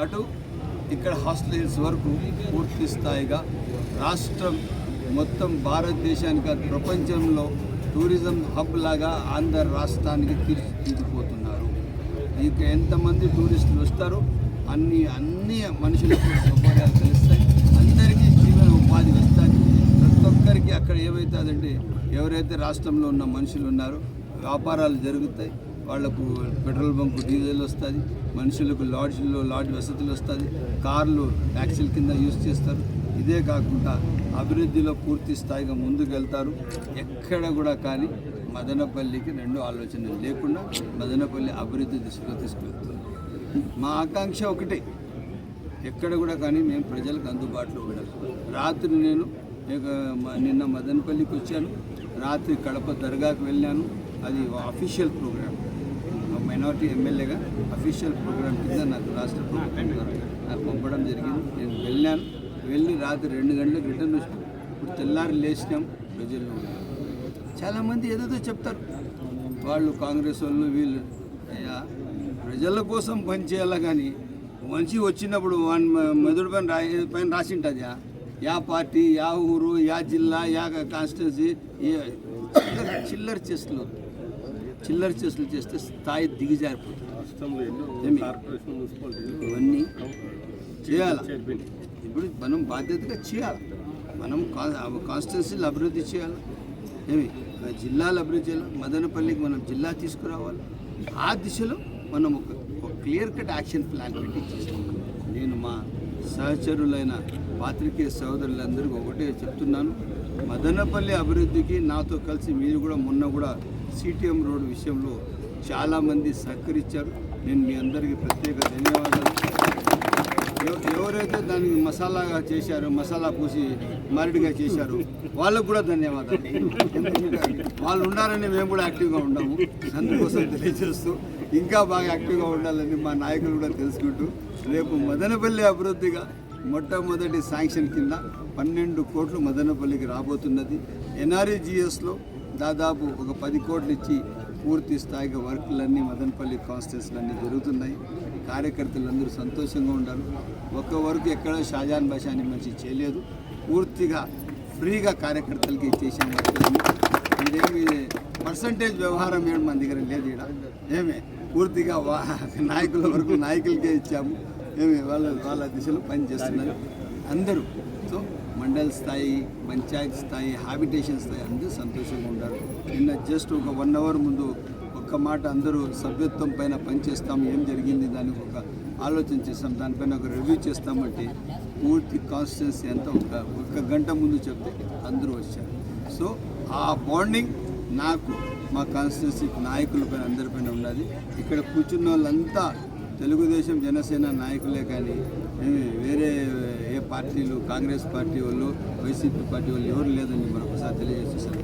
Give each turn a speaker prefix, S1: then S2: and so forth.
S1: అటు ఇక్కడ హాస్టల్స్ వరకు పూర్తి స్థాయిగా రాష్ట్రం మొత్తం భారతదేశానికి ప్రపంచంలో టూరిజం హబ్ లాగా ఆంధ్ర రాష్ట్రానికి తీర్చిదిద్దిపోతున్నారు ఇక ఎంతమంది టూరిస్టులు వస్తారో అన్ని అన్ని మనుషులకు సౌకర్యాలు తెలుస్తాయి. అందరికీ జీవన ఉపాధి వస్తాయి ప్రతి ఒక్కరికి అక్కడ ఏమవుతుందంటే ఎవరైతే రాష్ట్రంలో ఉన్న మనుషులు ఉన్నారో వ్యాపారాలు జరుగుతాయి. వాళ్ళకు పెట్రోల్ బంకు డీజిల్ వస్తుంది మనుషులకు లాడ్జ్లో లాడ్జ్ వసతులు వస్తుంది కార్లు ట్యాక్సీల కింద యూజ్ చేస్తారు. ఇదే కాకుండా అభివృద్ధిలో పూర్తి స్థాయిగా ముందుకెళ్తారు. ఎక్కడ కూడా కానీ మదనపల్లికి రెండు ఆలోచనలు లేకుండా మదనపల్లి అభివృద్ధి దిశలో తీసుకెళ్తుంది. మా ఆకాంక్ష ఒకటే ఎక్కడ కూడా కానీ మేము ప్రజలకు అందుబాటులో ఉండాలి రాత్రి నేను నిన్న మదనపల్లికి వచ్చాను. రాత్రి కడప దర్గాకు వెళ్ళాను. అది అఫీషియల్ ప్రోగ్రామ్ మైనార్టీ ఎమ్మెల్యేగా అఫీషియల్ ప్రోగ్రామ్ కింద నాకు రాష్ట్ర ప్రభుత్వం నాకు పంపడం జరిగింది. నేను వెళ్ళాను. వెళ్ళి రాత్రి రెండు గంటలకు రిటర్న్ వచ్చినాం. ఇప్పుడు తెల్లారి లేచినాం. ప్రజల్లో చాలామంది ఏదేదో చెప్తారు. వాళ్ళు కాంగ్రెస్ వాళ్ళు వీళ్ళు. అయ్యా ప్రజల కోసం పనిచేయాలా కానీ మనిషి వచ్చినప్పుడు వాని మెదడు పైన రా పైన రాసింటుంది యా పార్టీ యా ఊరు యా జిల్లా యా కాన్స్టిట్యున్సీ చిల్లర చిల్లర చేస్తున్నారు. చిల్లర చేస్తులు చేస్తే స్థాయి దిగజారిపోతుంది. ఇవన్నీ చేయాలి? ఇప్పుడు మనం బాధ్యతగా చేయాలి? మనం కాన్స్టిట్యున్సీలు అభివృద్ధి చేయాలి? ఏమి? జిల్లాలు అభివృద్ధి చేయాలి? మదనపల్లికి మనం జిల్లా తీసుకురావాలి? ఆ దిశలో మనం ఒక ఒక క్లియర్ కట్ యాక్షన్ ప్లాన్ పెట్టి నేను మా సహచరులైన పాత్రికేయ సోదరులందరికీ ఒకటే చెప్తున్నాను. మదనపల్లి అభివృద్ధికి నాతో కలిసి మీరు కూడా మొన్న కూడా సిటిఎం రోడ్ విషయంలో చాలామంది సహకరించారు. నేను మీ అందరికీ ప్రత్యేక ధన్యవాదాలు. ఎవరైతే దానికి మసాలాగా చేశారో మసాలా పూసి మరడిగా చేశారో వాళ్ళకు కూడా ధన్యవాదాలు. వాళ్ళు ఉండాలని మేము కూడా యాక్టివ్గా ఉన్నాము. అందుకోసం తెలియజేస్తూ ఇంకా బాగా యాక్టివ్గా ఉండాలని మా నాయకులు కూడా తెలుసుకుంటూ రేపు మదనపల్లి అభివృద్ధిగా మొట్టమొదటి శాంక్షన్ కింద పన్నెండు కోట్లు మదనపల్లికి రాబోతున్నది. ఎన్ఆర్ఈజిఎస్లో దాదాపు ఒక పది కోట్లు ఇచ్చి పూర్తి స్థాయిగా వర్క్లన్నీ మదనపల్లి కాన్స్టిట్యూన్సీలన్నీ జరుగుతున్నాయి. కార్యకర్తలందరూ సంతోషంగా ఉండాలి ఒక్క వరకు ఎక్కడ షాజాన్ బాషాని మంచి చేయలేదు. పూర్తిగా ఫ్రీగా కార్యకర్తలకి ఇచ్చేసిన వర్క్లన్నీ ఇదేమి పర్సంటేజ్ వ్యవహారం ఏమి మన దగ్గర లేదు ఇక్కడ ఏమే? పూర్తిగా వా- నాయకుల వరకు నాయకులకే ఇచ్చాము. మేము వాళ్ళ వాళ్ళ దిశలో పనిచేస్తున్నారు అందరూ. సో మండల్ స్థాయి పంచాయత్ స్థాయి హ్యాబిటేషన్ స్థాయి అందరూ సంతోషంగా ఉన్నారు. నిన్న జస్ట్ ఒక వన్ అవర్ ముందు ఒక్క మాట అందరూ సభ్యత్వం పైన పనిచేస్తాం ఏం జరిగింది దానికి ఒక ఆలోచన చేస్తాం దానిపైన ఒక రివ్యూ చేస్తామంటే పూర్తి కాన్స్టిట్యున్సీ అంతా ఒక ఒక గంట ముందు చెప్తే అందరూ వచ్చారు. సో ఆ బాండింగ్ నాకు మా కాన్స్టిట్యున్సీ నాయకులపైన అందరిపైన ఉన్నది. ఇక్కడ కూర్చున్న వాళ్ళంతా తెలుగుదేశం జనసేన నాయకులే కానీ వేరే ఏ పార్టీలు కాంగ్రెస్ పార్టీ వాళ్ళు వైసీపీ పార్టీ వాళ్ళు ఎవరు లేదని మరొకసారి తెలియజేసేసారు